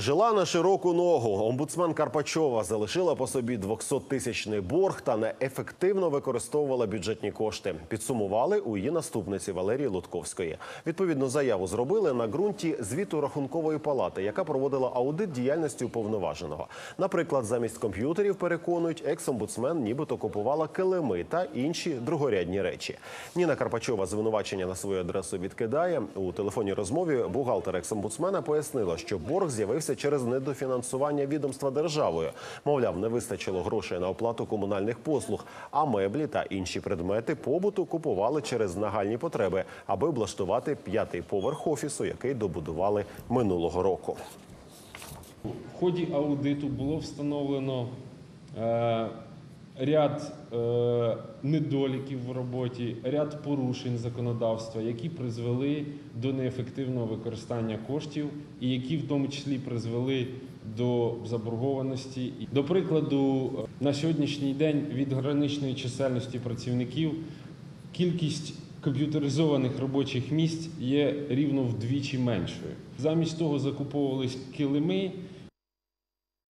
Жила на широку ногу. Омбудсмен Карпачова залишила по собі 200-тисячний борг та неефективно використовувала бюджетні кошти. Підсумували у її наступниці Валерії Лутковської. Відповідну заяву зробили на ґрунті звіту рахункової палати, яка проводила аудит діяльності уповноваженого. Наприклад, замість комп'ютерів переконують, екс-омбудсмен нібито купувала килими та інші другорядні речі. Ніна Карпачова звинувачення на свою адресу відкидає. У телефонній розмові бухгалтер екс-омбудсмена пояснила, що борг з'явився через недофінансування відомства державою. Мовляв, не вистачило грошей на оплату комунальних послуг, а меблі та інші предмети побуту купували через нагальні потреби, аби облаштувати п'ятий поверх офісу, який добудували минулого року. В ході аудиту було встановлено е, ряд е, недоліків в роботі, ряд порушень законодавства, які призвели до неефективного використання коштів і які в тому числі призвели до заборгованості. До прикладу, е, на сьогоднішній день від граничної чисельності працівників кількість комп'ютеризованих робочих місць є рівно вдвічі меншою. Замість того закуповувались килими,